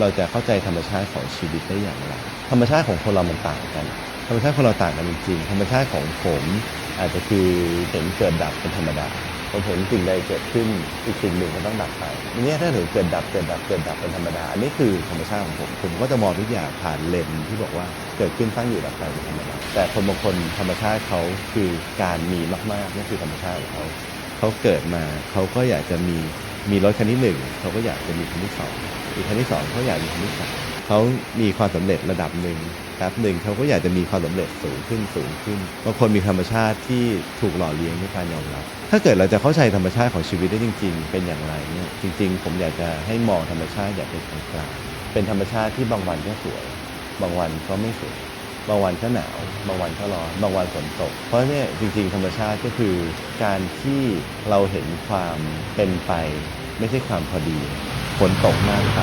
เราจะเข้าใจธรรมชาติของชีวิตได้อย่างไร ธรรมชาติของคนเรามันต่างกัน ธรรมชาติคนเราต่างกันจริงๆ ธรรมชาติของผมอาจจะคือเห็นเกิดดับเป็นธรรมดาผมเห็นสิ่งใดเกิดขึ้นอีกสิ่งหนึ่งมันต้องดับไปอันนี้ถ้าถึงเกิดดับเกิดดับเกิดดับเป็นธรรมดา อันนี้คือธรรมชาติของผม ผมก็จะมองทุกอย่างผ่านเลนที่บอกว่าเกิดขึ้นตั้งอยู่ดับไปเป็นธรรมดา แต่คนบางคนธรรมชาติเขาคือการมีมากๆนั่นคือธรรมชาติของเขาเขาเกิดมาเขาก็อยากจะมี มีรถคันที่หนึ่งเขาก็อยากจะมีคันที่สองอีกคันที่สองเขาอยากมีคันที่สามเขามีความสำเร็จระดับหนึ่งแป๊บหนึ่งเขาก็อยากจะมีความสำเร็จสูงขึ้นสูงขึ้นบางคนมีธรรมชาติที่ถูกหล่อเลี้ยงด้วยการยอมรับ ถ้าเกิดเราจะเข้าใจธรรมชาติของชีวิตได้จริง ๆ เป็นอย่างไรเนี่ยจริง ๆ ผมอยากจะให้มองธรรมชาติอย่างเป็นกลางเป็นธรรมชาติที่บางวันก็สวย บางวันก็ไม่สวย บางวันก็หนาวบางวันก็ร้อนบางวันฝนตก เพราะเนี่ยจริงๆ ธรรมชาติก็คือการที่เราเห็นความเป็นไป ไม่ใช่ความพอดีฝนตกมากไป